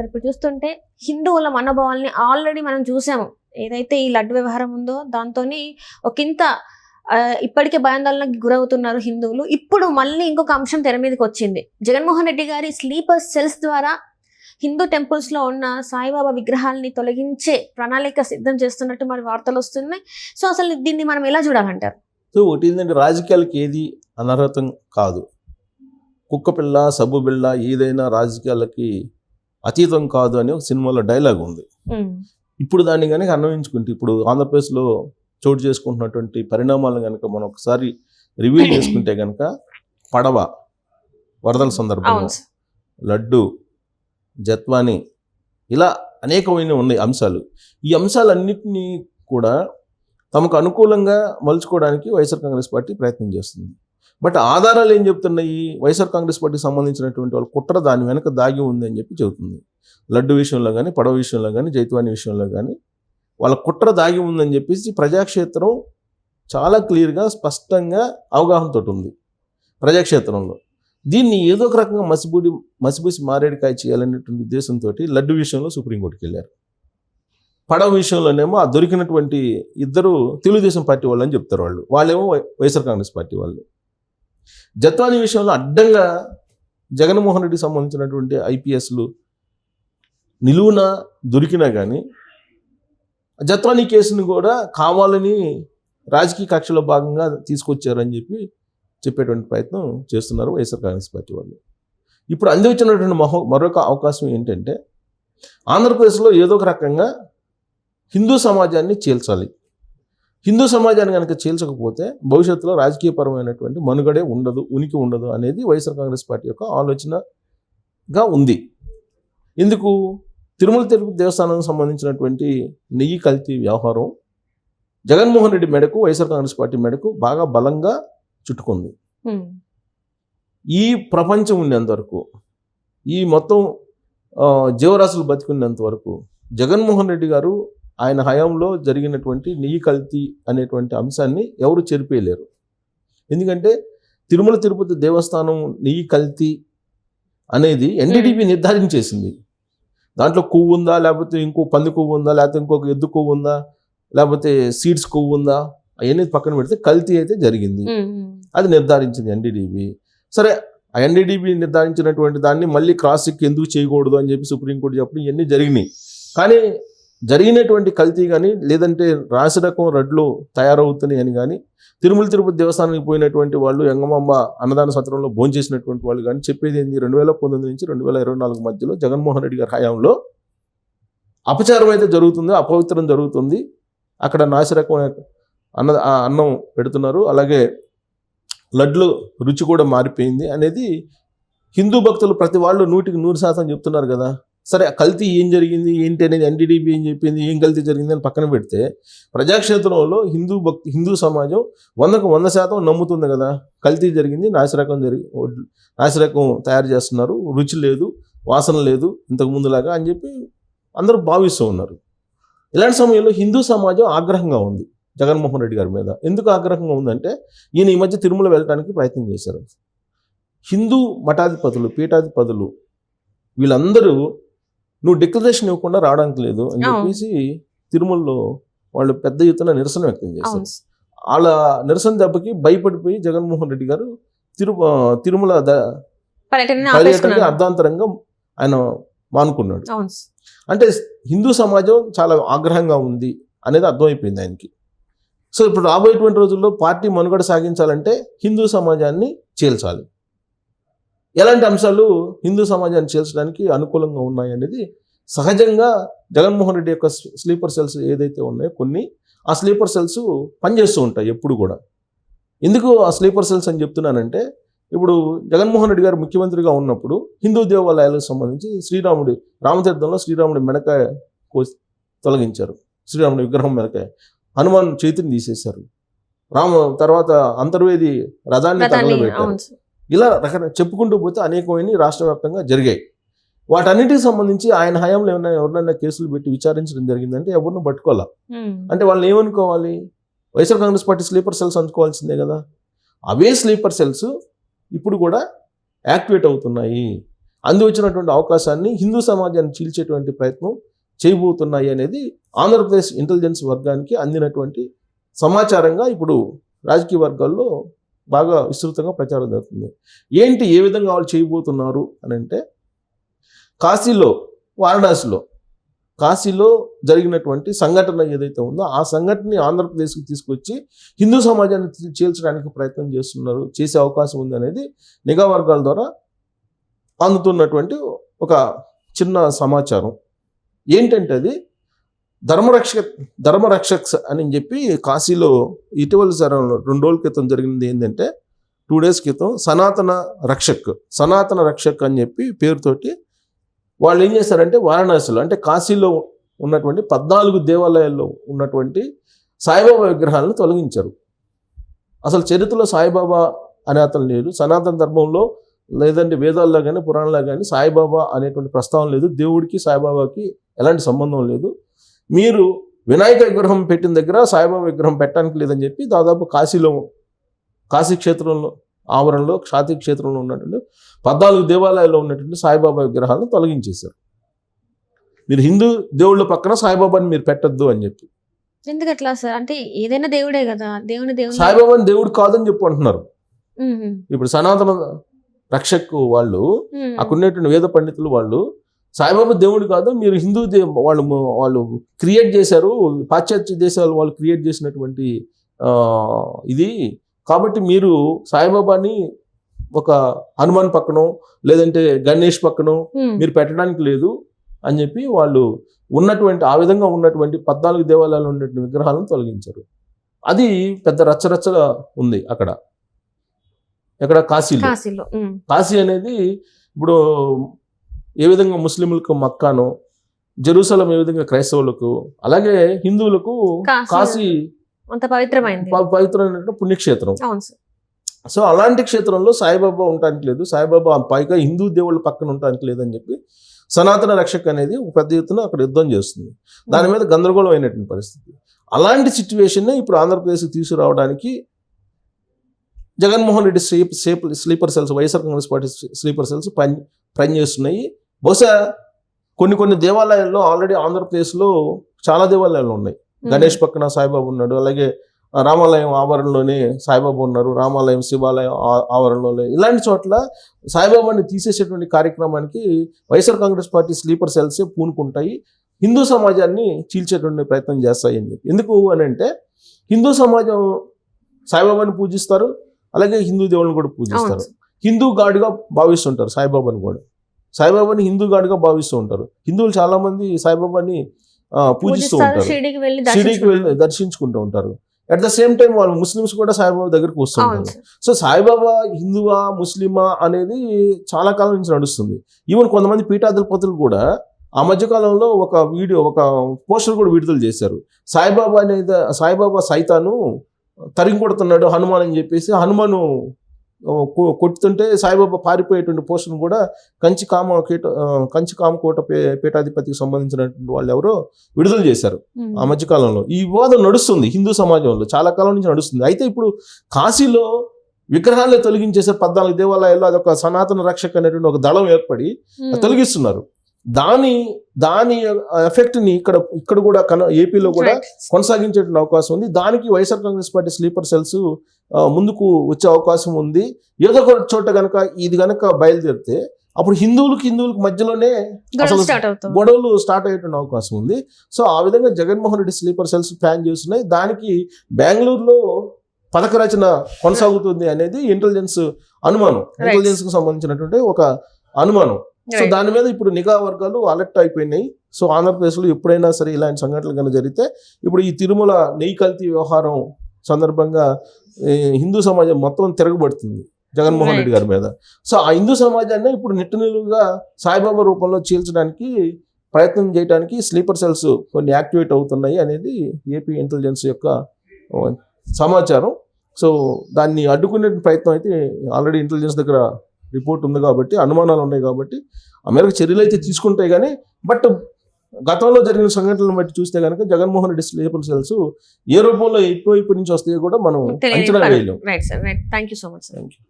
సరే ఇప్పుడు చూస్తుంటే హిందువుల మనోభావాల్ని ఆల్రెడీ మనం చూసాము. ఏదైతే ఈ లడ్డు వ్యవహారం ఉందో దాంతో ఒకంత ఇప్పటికే భయాందోళనకి గురవుతున్నారు హిందువులు. ఇప్పుడు మళ్ళీ ఇంకొక అంశం తెర మీదకి వచ్చింది. జగన్మోహన్ రెడ్డి గారి స్లీపర్ సెల్స్ ద్వారా హిందూ టెంపుల్స్లో ఉన్న సాయిబాబా విగ్రహాలని తొలగించే ప్రణాళిక సిద్ధం చేస్తున్నట్టు మరి వార్తలు వస్తున్నాయి. సో అసలు దీన్ని మనం ఎలా చూడాలంటారు? సో ఒకటి ఏంటంటే రాజకీయాలకి ఏది అనర్హతం కాదు. కుక్క పిల్ల సబ్బు బిళ్ళ ఏదైనా రాజకీయాలకి అతీతం కాదు అని ఒక సినిమాలో డైలాగ్ ఉంది. ఇప్పుడు దాన్ని కనుక అన్వయించుకుంటే ఇప్పుడు ఆంధ్రప్రదేశ్లో చోటు చేసుకుంటున్నటువంటి పరిణామాలను కనుక మనం ఒకసారి రివ్యూ చేసుకుంటే కనుక పడవ వరదల సందర్భంలో. లడ్డు జత్వాని ఇలా అనేకమైన ఉన్నాయి అంశాలు. ఈ అంశాలన్నింటినీ కూడా తమకు అనుకూలంగా మలుచుకోవడానికి వైఎస్ఆర్ కాంగ్రెస్ పార్టీ ప్రయత్నం చేస్తుంది. బట్ ఆధారాలు ఏం చెప్తున్నాయి? వైఎస్ఆర్ కాంగ్రెస్ పార్టీకి సంబంధించినటువంటి వాళ్ళ కుట్ర దాని వెనక దాగి ఉంది అని చెప్పి చెబుతుంది. లడ్డు విషయంలో కానీ పడవ విషయంలో కానీ జైత్వాని విషయంలో కానీ వాళ్ళ కుట్ర దాగి ఉందని చెప్పేసి ప్రజాక్షేత్రం చాలా క్లియర్గా స్పష్టంగా అవగాహనతో ఉంది. ప్రజాక్షేత్రంలో. దీన్ని ఏదో ఒక రకంగా మసిబూడి మసిబూసి మారేడుకాయ చేయాలనేటువంటి ఉద్దేశంతో లడ్డు విషయంలో సుప్రీంకోర్టుకి వెళ్ళారు. పడవ విషయంలోనేమో ఆ దొరికినటువంటి ఇద్దరు తెలుగుదేశం పార్టీ వాళ్ళు అని చెప్తారు వాళ్ళు. వాళ్ళేమో వైఎస్ఆర్ కాంగ్రెస్ పార్టీ వాళ్ళు. జత్వాని విషయంలో అడ్డంగా జగన్మోహన్ రెడ్డికి సంబంధించినటువంటి ఐపీఎస్లు నిలువున దొరికినా కానీ జత్వాని కేసుని కూడా కావాలని రాజకీయ కక్షలో భాగంగా తీసుకొచ్చారని చెప్పి చెప్పేటువంటి ప్రయత్నం చేస్తున్నారు వైఎస్ఆర్ కాంగ్రెస్ పార్టీ వాళ్ళు. ఇప్పుడు అంది వచ్చినటువంటి మహో మరొక అవకాశం ఏంటంటే ఆంధ్రప్రదేశ్లో ఏదో ఒక రకంగా హిందూ సమాజాన్ని చీల్చాలి. హిందూ సమాజాన్ని కనుక చీల్చకపోతే భవిష్యత్తులో రాజకీయపరమైనటువంటి మనుగడే ఉండదు ఉనికి ఉండదు అనేది వైఎస్ఆర్ కాంగ్రెస్ పార్టీ యొక్క ఆలోచనగా ఉంది ఎందుకు తిరుమల తిరుపతి దేవస్థానానికి సంబంధించినటువంటి నెయ్యి కల్తీ వ్యవహారం జగన్మోహన్ రెడ్డి మెడకు వైఎస్ఆర్ కాంగ్రెస్ పార్టీ మెడకు బాగా బలంగా చుట్టుకుంది. ఈ ప్రపంచం ఉండేంత వరకు ఈ మొత్తం జీవరాశులు బతికున్నంత వరకు జగన్మోహన్ రెడ్డి గారు ఆయన హయాంలో జరిగినటువంటి నెయ్యి కల్తీ అనేటువంటి అంశాన్ని ఎవరు చెరిపేయలేరు. ఎందుకంటే తిరుమల తిరుపతి దేవస్థానం నెయ్యి కల్తీ అనేది ఎన్డీడీపీ నిర్ధారించేసింది. దాంట్లో కొవ్వు ఉందా లేకపోతే ఇంకో పంది కొవ్వు ఉందా లేకపోతే ఇంకొక ఎద్దు కొవ్వు ఉందా లేకపోతే సీడ్స్ కొవ్వు ఉందా అవన్నీ పక్కన పెడితే కల్తీ అయితే జరిగింది. అది నిర్ధారించింది ఎన్డీడీబీ సరే ఆ ఎన్డీడీబీ నిర్ధారించినటువంటి దాన్ని మళ్ళీ క్రాస్ చెక్ ఎందుకు చేయకూడదు అని చెప్పి సుప్రీంకోర్టు చెప్పడం ఇవన్నీ జరిగినాయి. కానీ జరిగినటువంటి కల్తీ కానీ లేదంటే రాసి రకం రడ్లు తయారవుతున్నాయి అని కానీ తిరుమల తిరుపతి దేవస్థానానికి పోయినటువంటి వాళ్ళు ఎంగమాంబ అన్నదాన సత్రంలో భోంచేసినటువంటి వాళ్ళు కానీ చెప్పేది ఏంది? రెండు వేల పంతొమ్మిది నుంచి రెండు వేల ఇరవై నాలుగు మధ్యలో జగన్మోహన్ రెడ్డి గారి హయాంలో అపచారం అయితే జరుగుతుంది అపవిత్రం జరుగుతుంది. అక్కడ నాసిరకం అన్న అన్నం పెడుతున్నారు. అలాగే లడ్లు రుచి కూడా మారిపోయింది అనేది హిందూ భక్తులు ప్రతి వాళ్ళు నూటికి నూరు శాతం చెప్తున్నారు కదా. సరే కల్తీ ఏం జరిగింది? ఏంటి అనేది ఎన్టీడీపీ ఏం చెప్పింది? ఏం కల్తీ జరిగింది అని పక్కన పెడితే ప్రజాక్షేత్రంలో హిందూ భక్తి హిందూ సమాజం వందకు వంద శాతం నమ్ముతుంది కదా. కల్తీ జరిగింది నాసిరకం జరిగి నాసిరకం తయారు చేస్తున్నారు. రుచి లేదు వాసన లేదు ఇంతకు ముందులాగా అని చెప్పి అందరూ భావిస్తూ ఉన్నారు. ఇలాంటి సమయంలో హిందూ సమాజం ఆగ్రహంగా ఉంది జగన్మోహన్ రెడ్డి గారి మీద. ఎందుకు ఆగ్రహంగా ఉందంటే ఈయన ఈ మధ్య తిరుమల వెళ్ళడానికి ప్రయత్నం చేశారు. హిందూ మఠాధిపతులు పీఠాధిపతులు వీళ్ళందరూ నువ్వు డిక్లరేషన్ ఇవ్వకుండా రావడానికి లేదు అని. చెప్పేసి తిరుమలలో వాళ్ళు పెద్ద ఎత్తున నిరసన వ్యక్తం చేశారు. వాళ్ళ నిరసన దెబ్బకి భయపడిపోయి జగన్మోహన్ రెడ్డి గారు తిరు తిరుమల పర్యటనకి అర్ధాంతరంగా ఆయన మానుకున్నాడు. అంటే హిందూ సమాజం చాలా ఆగ్రహంగా ఉంది అనేది అర్థమైపోయింది ఆయనకి. సో ఇప్పుడు రాబోయేటువంటి రోజుల్లో పార్టీ మనుగడ సాగించాలంటే హిందూ సమాజాన్ని చీల్చాలి. ఎలాంటి అంశాలు హిందూ సమాజాన్ని చీల్చడానికి అనుకూలంగా ఉన్నాయి అనేది సహజంగా జగన్మోహన్ రెడ్డి యొక్క స్లీపర్ సెల్స్ ఏదైతే ఉన్నాయో కొన్ని ఆ స్లీపర్ సెల్స్ పనిచేస్తూ ఉంటాయి ఎప్పుడు కూడా. ఎందుకు ఆ స్లీపర్ సెల్స్ అని చెప్తున్నానంటే ఇప్పుడు జగన్మోహన్ రెడ్డి గారు ముఖ్యమంత్రిగా ఉన్నప్పుడు హిందూ దేవాలయాలకు సంబంధించి శ్రీరాముడి రామతీర్థంలో శ్రీరాముడి మెడకాయ కోసి తొలగించారు. శ్రీరాముడి విగ్రహం మెడకాయ హనుమాన్ చేతిని తీసేశారు. రామ తర్వాత అంతర్వేది రథాన్ని తగలబెట్టారు. ఇలా రకరకాల చెప్పుకుంటూ పోతే అనేకమైన రాష్ట్ర వ్యాప్తంగా జరిగాయి. వాటన్నిటికి సంబంధించి ఆయన హయాంలో ఏమైనా ఎవరినైనా కేసులు పెట్టి విచారించడం జరిగిందంటే ఎవరిని పట్టుకోవాలా. అంటే వాళ్ళని ఏమనుకోవాలి? YSR Congress party sleeper cells అనుకోవాల్సిందే కదా. అవే స్లీపర్ సెల్స్ ఇప్పుడు కూడా యాక్టివేట్ అవుతున్నాయి. అంది వచ్చినటువంటి అవకాశాన్ని హిందూ సమాజాన్ని చీల్చేటువంటి ప్రయత్నం చేయబోతున్నాయి అనేది ఆంధ్రప్రదేశ్ ఇంటెలిజెన్స్ వర్గానికి అందినటువంటి సమాచారంగా ఇప్పుడు రాజకీయ వర్గాల్లో బాగా విస్తృతంగా ప్రచారం జరుగుతుంది. ఏంటి ఏ విధంగా వాళ్ళు చేయబోతున్నారు అని అంటే కాశీలో వారణాసిలో కాశీలో జరిగినటువంటి సంఘటన ఏదైతే ఉందో ఆ సంఘటనని ఆంధ్రప్రదేశ్కి తీసుకొచ్చి హిందూ సమాజాన్ని చీ- చీల్చడానికి ప్రయత్నం చేస్తున్నారు చేసే అవకాశం ఉంది అనేది నిఘా వర్గాల ద్వారా అందుతున్నటువంటి ఒక చిన్న సమాచారం. ఏంటంటే అది ధర్మరక్ష ధర్మరక్షక్స్ అని చెప్పి కాశీలో ఇటీవల సరంలో రెండు రోజుల క్రితం జరిగింది ఏంటంటే టూ డేస్ క్రితం సనాతన రక్షక్ సనాతన రక్షక్ అని చెప్పి పేరుతోటి వాళ్ళు ఏం చేశారంటే వారణాసిలో అంటే కాశీలో ఉన్నటువంటి పద్నాలుగు దేవాలయాల్లో ఉన్నటువంటి సాయిబాబా విగ్రహాలను తొలగించారు. అసలు చరిత్రలో సాయిబాబా అనే అతను లేడు. సనాతన ధర్మంలో లేదంటే వేదాల్లో కానీ పురాణంలో కానీ సాయిబాబా అనేటువంటి ప్రస్తావన లేదు. దేవుడికి సాయిబాబాకి ఎలాంటి సంబంధం లేదు. మీరు వినాయక విగ్రహం పెట్టిన దగ్గర సాయిబాబా విగ్రహం పెట్టడానికి లేదని చెప్పి దాదాపు కాశీలో కాశీ క్షేత్రంలో ఆవరణలో క్షాతి క్షేత్రంలో ఉన్నటువంటి పద్నాలుగు దేవాలయాల్లో ఉన్నటువంటి సాయిబాబా విగ్రహాలను తొలగించేశారు. మీరు హిందూ దేవుళ్ళ పక్కన సాయిబాబాని మీరు పెట్టద్దు అని చెప్పి. ఎందుకు అట్లా సార్? అంటే ఏదైనా దేవుడే కదా దేవుని దేవుని సాయిబాబాని దేవుడు కాదని చెప్పి అంటున్నారు. ఇప్పుడు సనాతన రక్షక్ వాళ్ళు. అక్కడ ఉన్నటువంటి వేద పండితులు వాళ్ళు సాయిబాబా దేవుడు కాదు మీరు హిందూ వాళ్ళు వాళ్ళు క్రియేట్ చేశారు పాశ్చాత్య దేశాలు వాళ్ళు క్రియేట్ చేసినటువంటి ఇది కాబట్టి మీరు సాయిబాబాని ఒక హనుమాన్ పక్కనో లేదంటే గణేష్ పక్కనో. మీరు పెట్టడానికి లేదు అని చెప్పి వాళ్ళు ఉన్నటువంటి ఆ విధంగా ఉన్నటువంటి పద్నాలుగు దేవాలయాలు ఉన్నటువంటి విగ్రహాలను తొలగించారు అది పెద్ద రచ్చరచ్చగా ఉంది అక్కడ ఎక్కడ కాశీలో. కాశీ అనేది ఇప్పుడు ఏ విధంగా ముస్లింలకు మక్కాను జెరూసలం ఏ విధంగా క్రైస్తవులకు అలాగే హిందువులకు కాశీ అంత పవిత్రమైంది. ప- పవిత్రమైనటువంటి పుణ్యక్షేత్రం. సో అలాంటి క్షేత్రంలో సాయిబాబా ఉండటానికి లేదు. సాయిబాబా పైగా హిందూ దేవుళ్ళ పక్కన ఉండటానికి లేదని చెప్పి సనాతన రక్షక్ అనేది ఒక పెద్ద ఎత్తున అక్కడ యుద్ధం చేస్తుంది. దాని మీద గందరగోళం అయినటువంటి పరిస్థితి. అలాంటి సిచ్యువేషన్ ఇప్పుడు ఆంధ్రప్రదేశ్కి తీసుకురావడానికి Jaganmohan Reddy sleep sleeper cells YSR Congress party sleeper cells పని పనిచేస్తున్నాయి బహుశా కొన్ని కొన్ని దేవాలయాల్లో ఆల్రెడీ ఆంధ్రప్రదేశ్లో చాలా దేవాలయాలు ఉన్నాయి. గణేష్ పక్కన సాయిబాబా ఉన్నాడు. అలాగే రామాలయం ఆవరణలోనే సాయిబాబా ఉన్నారు. రామాలయం శివాలయం ఆ- ఆవరణలోనే. ఇలాంటి చోట్ల సాయిబాబాని తీసేసేటువంటి కార్యక్రమానికి వైఎస్ఆర్ కాంగ్రెస్ పార్టీ స్లీపర్ సెల్సే పూనుకుంటాయి. హిందూ సమాజాన్ని చీల్చేటువంటి ప్రయత్నం చేస్తాయి అని చెప్పి. ఎందుకు అని అంటే హిందూ సమాజం సాయిబాబాని పూజిస్తారు. అలాగే హిందూ దేవుళ్ళని కూడా పూజిస్తారు. హిందూ గాడ్గా భావిస్తుంటారు సాయిబాబాని కూడా. సాయిబాబాని హిందూ గాడ్గా భావిస్తూ ఉంటారు. హిందువులు చాలా మంది సాయిబాబాని పూజిస్తూ ఉంటారు. షిరిడీకి వెళ్ళి దర్శించుకుంటూ ఉంటారు. అట్ ద సేమ్ టైం వాళ్ళు ముస్లిమ్స్ కూడా సాయిబాబా దగ్గరికి వస్తుంటారు. సో సాయిబాబా హిందువా ముస్లిమా అనేది చాలా కాలం నుంచి నడుస్తుంది. ఈవెన్ కొంతమంది పీఠాధిపతులు కూడా ఆ మధ్య కాలంలో ఒక వీడియో ఒక పోస్టర్ కూడా విడుదల చేశారు. సాయిబాబా అనేది సాయిబాబా సైతాను తరిగి కొడుతున్నాడు హనుమాన్ అని చెప్పేసి హనుమాను ఆ, కొ- కొట్టుతుంటే సాయిబాబా పారిపోయేటువంటి పోస్టర్ కూడా కంచి కామ కీట కంచి కామకోట పే పీఠాధిపతికి సంబంధించినటువంటి వాళ్ళు ఎవరో విడుదల చేశారు. ఆ మధ్య కాలంలో. ఈ వివాదం నడుస్తుంది హిందూ సమాజంలో. చాలా కాలం నుంచి నడుస్తుంది. అయితే ఇప్పుడు కాశీలో విగ్రహాలే తొలగించేసారు పద్నాలుగు దేవాలయాల్లో. అదొక సనాతన రక్షక అనేటువంటి ఒక దళం ఏర్పడి. తొలగిస్తున్నారు. దాని దాని ఎఫెక్ట్ని ఇక్కడ ఇక్కడ కూడా కన ఏపీలో కూడా. కొనసాగించేటువంటి అవకాశం ఉంది. దానికి YSR Congress party sleeper cells ముందుకు వచ్చే అవకాశం ఉంది. ఏదో ఒక చోట గనక ఇది గనక బయలుదేరితే అప్పుడు హిందువులకు హిందువులకు మధ్యలోనే అసలు గొడవలు స్టార్ట్ అయ్యేటువంటి అవకాశం ఉంది. సో ఆ విధంగా Jaganmohan Reddy sleeper cells plan చేస్తున్నాయి. దానికి బెంగళూరులో పథక రచన కొనసాగుతుంది అనేది ఇంటెలిజెన్స్ అనుమానం. Right. ఇంటెలిజెన్స్కు సంబంధించినటువంటి ఒక అనుమానం. సో. దాని మీద ఇప్పుడు నిఘా వర్గాలు అలర్ట్ అయిపోయినాయి. సో ఆంధ్రప్రదేశ్లో ఎప్పుడైనా సరే ఇలాంటి సంఘటనలు కనుక జరిగితే ఇప్పుడు ఈ తిరుమల నెయ్యి కల్తీ వ్యవహారం సందర్భంగా హిందూ సమాజం మొత్తం తిరగబడుతుంది జగన్మోహన్ రెడ్డి గారి మీద. సో ఆ హిందూ సమాజాన్ని ఇప్పుడు నిట్టనిలుగా సాయిబాబా రూపంలో చీల్చడానికి ప్రయత్నం చేయడానికి స్లీపర్ సెల్స్ కొన్ని యాక్టివేట్ అవుతున్నాయి అనేది ఏపీ ఇంటెలిజెన్స్ యొక్క సమాచారం. సో దాన్ని అడ్డుకునే ప్రయత్నం అయితే ఆల్రెడీ ఇంటెలిజెన్స్ దగ్గర రిపోర్ట్ ఉంది కాబట్టి అనుమానాలు ఉన్నాయి కాబట్టి అమెరికా చర్యలు అయితే తీసుకుంటాయి కానీ బట్ గతంలో జరిగిన సంఘటనలను బట్టి చూస్తే కనుక జగన్మోహన్ రెడ్డి స్లీపర్ సెల్స్ ఏ రూపంలో ఎటువైపు నుంచి వస్తాయో కూడా మనం అంచనా వేయలేం. Right sir right thank you so much sir thank you